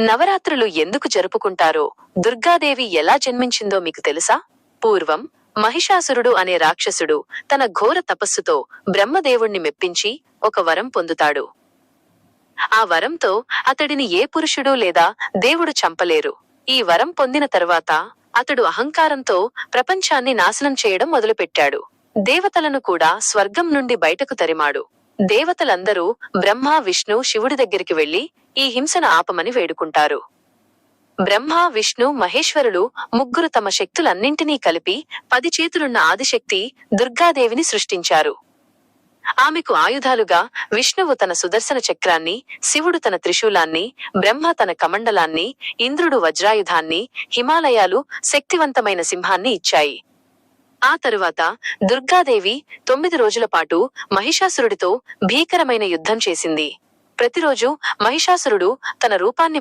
నవరాత్రులు ఎందుకు జరుపుకుంటారో దుర్గాదేవి ఎలా జన్మించిందో మీకు తెలుసా? పూర్వం మహిషాసురుడు అనే రాక్షసుడు తన ఘోర తపస్సుతో బ్రహ్మదేవుణ్ణి మెప్పించి ఒక వరం పొందుతాడు. ఆ వరంతో అతడిని ఏ పురుషుడు లేదా దేవుడు చంపలేరు. ఈ వరం పొందిన తరువాత అతడు అహంకారంతో ప్రపంచాన్ని నాశనం చేయడం మొదలుపెట్టాడు. దేవతలను కూడా స్వర్గం నుండి బయటకు తరిమాడు. దేవతలందరూ బ్రహ్మ విష్ణు శివుడి దగ్గరికి వెళ్ళి ఈ హింసను ఆపమని వేడుకుంటారు. బ్రహ్మ విష్ణు మహేశ్వరులు ముగ్గురు తమ శక్తులన్నింటినీ కలిపి పది చేతులున్న ఆదిశక్తి దుర్గాదేవిని సృష్టించారు. ఆమెకు ఆయుధాలుగా విష్ణువు తన సుదర్శన చక్రాన్ని శివుడు తన త్రిశూలాన్ని బ్రహ్మ తన కమండలాన్ని ఇంద్రుడు వజ్రాయుధాన్ని హిమాలయాలు శక్తివంతమైన సింహాన్ని ఇచ్చాయి. ఆ తరువాత దుర్గాదేవి తొమ్మిది రోజుల పాటు మహిషాసురుడితో భీకరమైన యుద్ధం చేసింది. ప్రతిరోజు మహిషాసురుడు తన రూపాన్ని